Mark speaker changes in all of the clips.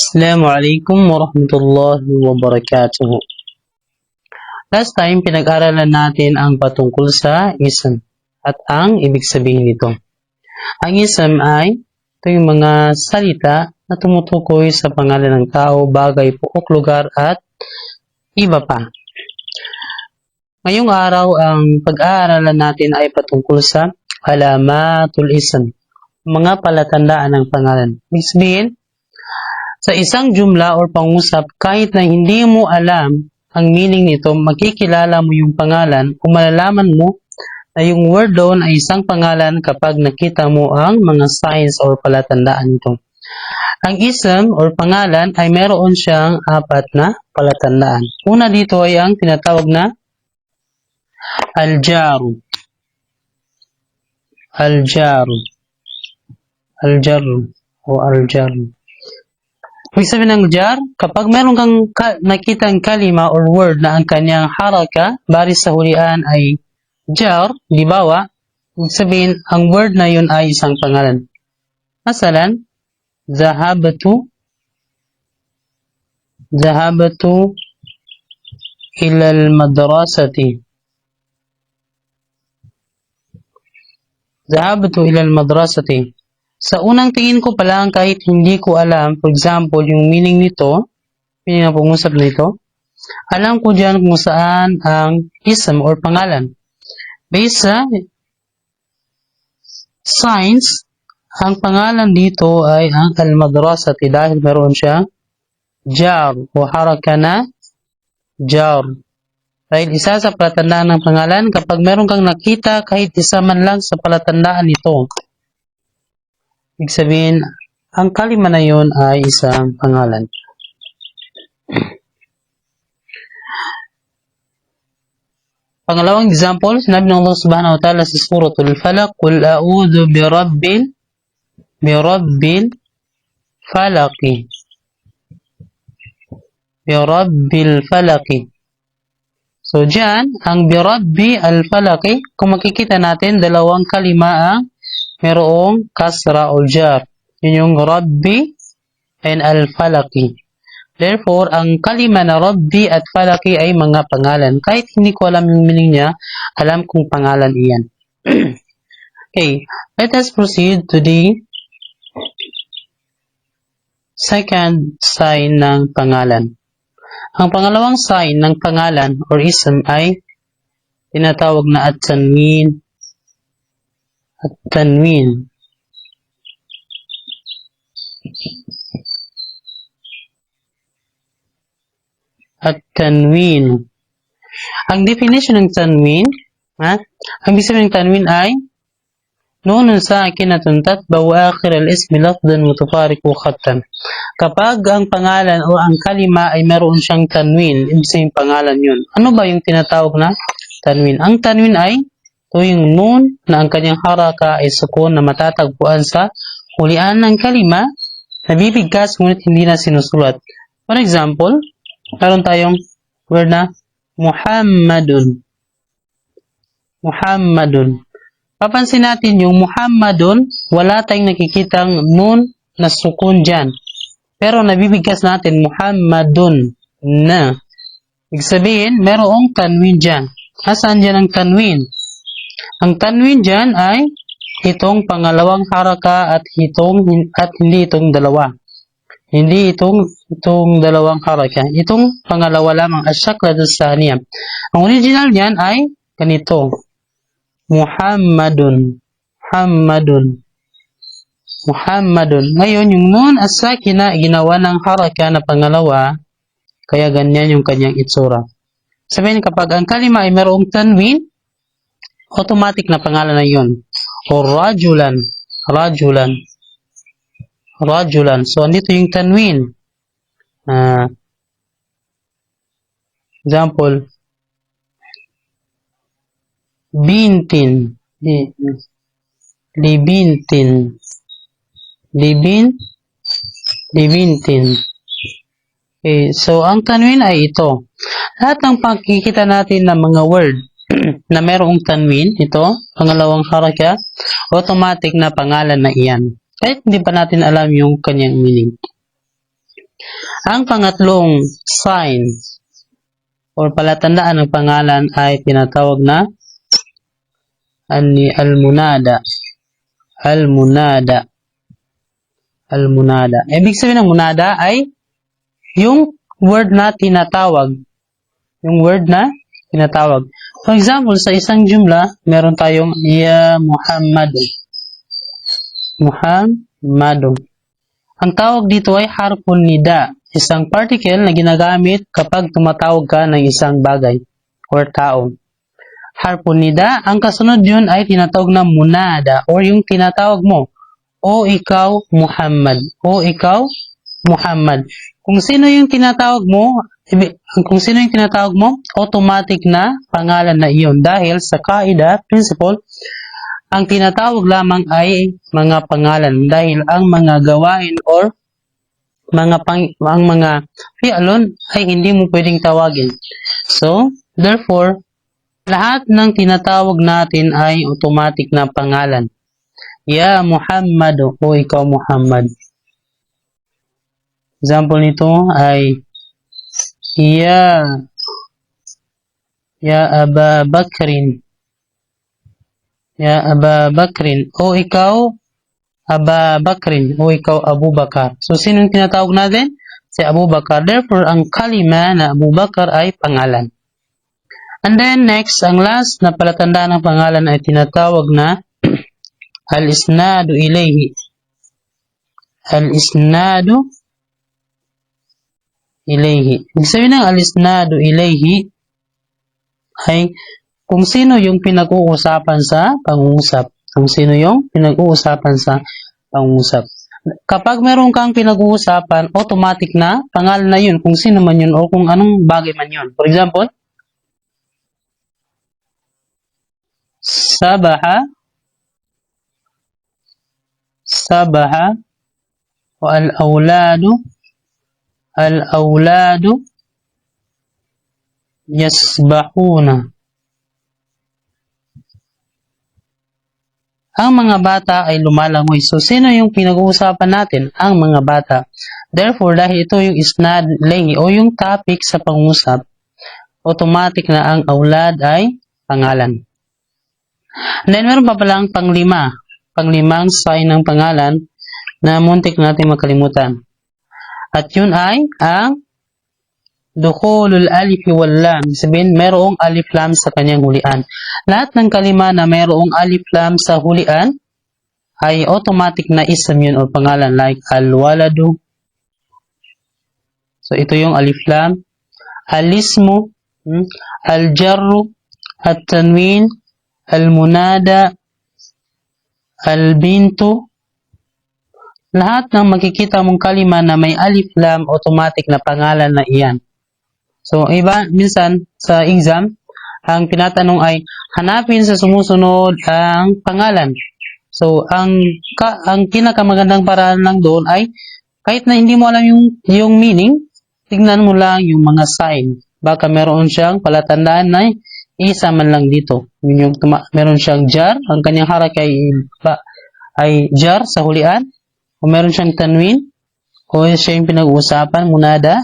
Speaker 1: Assalamualaikum warahmatullahi wabarakatuh. Last time, pinag-aralan natin ang patungkol sa ism at ang ibig sabihin nito. Ang ism ay ito yung mga salita na tumutukoy sa pangalan ng tao, bagay, pukok, lugar at iba pa. Ngayong araw, ang pag-aaralan natin ay patungkol sa alamatul ism, mga palatandaan ng pangalan. Ibig sabihin, sa isang jumla or pangusap, kahit na hindi mo alam ang meaning nito, makikilala mo yung pangalan kung malalaman mo na yung word doon ay isang pangalan kapag nakita mo ang mga signs or palatandaan nito. Ang ism or pangalan ay meron siyang apat na palatandaan. Una dito ay ang tinatawag na aljaru. Aljaru. Aljaru o aljaru. Ibig sabihin ng jar, kapag meron kang ka- nakitang kalima or word na ang kanyang haraka, baris sa hulian ay jar, libawa, ibig sabihin, ang word na yun ay isang pangalan. Masalan, zahabatu, zahabatu ilal madrasati. Zahabatu ilal madrasati. Sa unang tingin ko pa lang, kahit hindi ko alam, for example, yung meaning nito, meaning na pangusap nito, alam ko dyan kung saan ang ism or pangalan. Based sa science, ang pangalan dito ay ang al-madrasati dahil meron siya jar o haraka na jar. Dahil isa sa palatandaan ng pangalan, kapag meron kang nakita kahit isa man lang sa palatandaan nito, Ibig sabihin, ang kalima na yun ay isang pangalan. Pangalawang example, sinabi ng Allah subhanahu wa ta'ala sa suratul falaq, Qul a'udhu bi rabbil, bi rabbil falaqi. Bi rabbil falaqi. So, dyan, ang bi rabbi al falaqi, kung makikita natin, dalawang kalima ang merong kasra o jar. Yun yung Rabbi and Al-Falaki. Therefore, ang kalima na Rabbi at Falaki ay mga pangalan. Kahit hindi ko alam yung meaning niya, alam kong pangalan iyan. okay, let us proceed to the second sign ng pangalan. Ang pangalawang sign ng pangalan or ism ay tinatawag na at-tanwin التنوين التنوين Ang definition ng tanwin, ha? Ang ibig sabihin ng tanwin ay نون ساكنة تتبع آخر الاسم لفظا متفارق خطا. Kapag ang pangalan o ang kalima ay meron siyang tanwin, ibig sabihin pangalan yun. Ano ba yung tinatawag na tanwin? Ang tanwin ay tuwing nun na ang kanyang haraka ay sukun na matatagpuan sa hulian ng kalima na bibigkas ngunit hindi na sinusulat. For example, meron tayong word na Muhammadun. Muhammadun. Papansin natin yung Muhammadun, wala tayong nakikitang nun na sukun dyan. Pero nabibigkas natin Muhammadun na. Ibig sabihin, merong tanwin dyan. Nasaan dyan ang tanwin? Ang tanwin dyan ay itong pangalawang haraka at itong at hindi itong dalawa. Hindi itong itong dalawang haraka. Itong pangalawa lamang asyakla saniya. Ang original niyan ay ganito. Muhammadun. Muhammadun. Muhammadun. Ngayon, yung nun asakina ginawa ng haraka na pangalawa, kaya ganyan yung kanyang itsura. Sabihin kapag ang kalima ay mayroong tanwin, automatic na pangalan na yun. O rajulan. Rajulan. Rajulan. So, andito yung tanwin. Ah, example, bintin. Li, libintin. Libin, libintin. Okay, so ang tanwin ay ito. Lahat ng pagkikita natin ng mga word na merong tanwin, ito, pangalawang haraka, automatic na pangalan na iyan. Kahit hindi pa natin alam yung kanyang meaning. Ang pangatlong sign or palatandaan ng pangalan ay tinatawag na ani al-munada. Al-munada. Al-munada. Ibig sabihin ng munada ay yung word na tinatawag. Yung word na tinatawag. For example, sa isang jumla, meron tayong Ya Muhammad. Muhammad. Ang tawag dito ay harfun nida, isang particle na ginagamit kapag tumatawag ka ng isang bagay or tao. Harfun nida, ang kasunod yun ay tinatawag na munada or yung tinatawag mo. O ikaw, Muhammad. O ikaw, Muhammad. Kung sino yung tinatawag mo, kung sino yung tinatawag mo, automatic na pangalan na iyon. Dahil sa kaida, principle, ang tinatawag lamang ay mga pangalan dahil ang mga gawain or mga pang, ang mga fi'alon ay hindi mo pwedeng tawagin. So, therefore, lahat ng tinatawag natin ay automatic na pangalan. Ya Muhammad o ikaw Muhammad. Example nito ay Ya Ya Aba Bakrin. Ya Aba Bakrin. O ikaw Aba Bakrin. O ikaw Abu Bakar. So, sino yung tinatawag natin? Si Abu Bakar. Therefore, ang kalima na Abu Bakar ay pangalan. And then next, ang last na palatandaan ng pangalan ay tinatawag na al-isnadu ilayhi. Al-isnadu ilayhi. Ibig sabihin ng al-isnadu ilayhi ay kung sino yung pinag-uusapan sa pangungusap. Kung sino yung pinag-uusapan sa pangungusap. Kapag meron kang pinag-uusapan, automatic na pangalan na yun kung sino man yun o kung anong bagay man yun. For example, sabaha sabaha wa al-awladu al-awladu yasbahuna ang mga bata ay lumalangoy. So, sino yung pinag-uusapan natin? Ang mga bata. Therefore, dahil ito yung isnad lengi o yung topic sa pangusap, automatic na ang aulad ay pangalan. And then, meron pa pala ang panglima. Panglimang sign ng pangalan na muntik natin makalimutan. At yun ay ang dukhulul alif wal lam. Sabihin, merong alif lam sa kanyang hulian. Lahat ng kalima na merong alif lam sa hulian ay automatic na ism yun o pangalan like al-waladu. So, ito yung alif lam. Al-ismu, hmm, al-jarru, at-tanwin, al-munada, al-bintu. Lahat ng makikita mong kalima na may alif lam, automatic na pangalan na iyan. So, iba, minsan, sa exam, ang tinatanong ay, hanapin sa sumusunod ang pangalan. So, ang, ka, ang kinakamagandang paraan lang doon ay, kahit na hindi mo alam yung, yung meaning, tignan mo lang yung mga sign. Baka meron siyang palatandaan na isa man lang dito. Yun yung meron siyang jar, ang kanyang harak ay, ay jar sa hulian, o meron siyang tanwin, o siya yung pinag-uusapan, munada,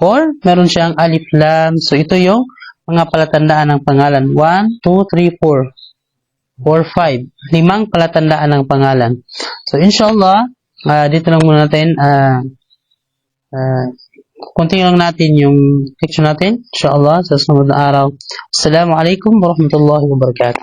Speaker 1: or meron siyang alif lam. So ito yung mga palatandaan ng pangalan. 1, 2, 3, 4. 4, 5. Limang palatandaan ng pangalan. So inshallah, ah, dito lang muna natin uh, uh, continue lang natin yung lecture natin. Inshallah, sa sumunod na araw. Assalamualaikum warahmatullahi wabarakatuh.